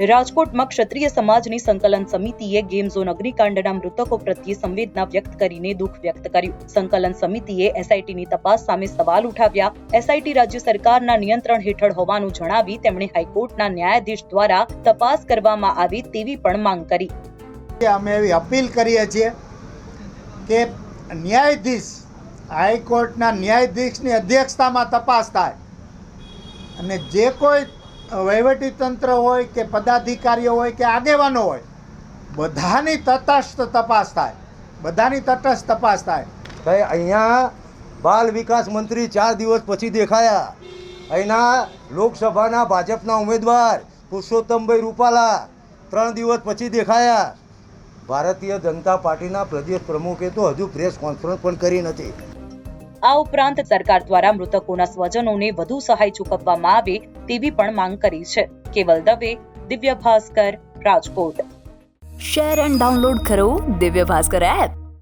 રાજકોટમાં ક્ષત્રિય સમાજની સંકલન સમિતિએ ગેમ ઝોન અગ્નિકાંડના મૃતકો પ્રત્યે સંવેદના વ્યક્ત કરીને દુઃખ વ્યક્ત કર્યું. સંકલન સમિતિએ એસઆઈટીની તપાસ સામે સવાલ ઉઠાવ્યા. એસઆઈટી રાજ્ય સરકારના નિયંત્રણ હેઠળ હોવાનું જણાવી તેમણે હાઈકોર્ટના ન્યાયાધીશ દ્વારા તપાસ કરવામાં આવે તેવી પણ માંગ કરી. અમે એવી અપીલ કરીએ છીએ કે ન્યાયાધીશ, હાઈકોર્ટના ન્યાયાધીશની અધ્યક્ષતામાં તપાસ થાય. અને જે કોઈ વહીવટી તંત્ર હોય કે પદાધિકારીઓ હોય કે આગેવાનો હોય, બધાની તટસ્થ તપાસ થાય. બધાની તટસ્થ તપાસ થાય. ભાઈ, અહીંયા બાલ વિકાસ મંત્રી ચાર દિવસ પછી દેખાયા. અહીંના લોકસભાના ભાજપના ઉમેદવાર પુરુષોત્તમભાઈ રૂપાલા ત્રણ દિવસ પછી દેખાયા. ભારતીય જનતા પાર્ટીના પ્રદેશ પ્રમુખે તો હજુ પ્રેસ કોન્ફરન્સ પણ કરી નથી. આ ઉપરાંત સરકાર દ્વારા મૃતકોના સ્વજનોને વધુ સહાય ચૂકવવામાં આવે તેવી પણ માંગ કરી છે. Keval Dave, Divya Bhaskar, Rajkot. Share and download કરો દિવ્ય ભાસ્કર એપ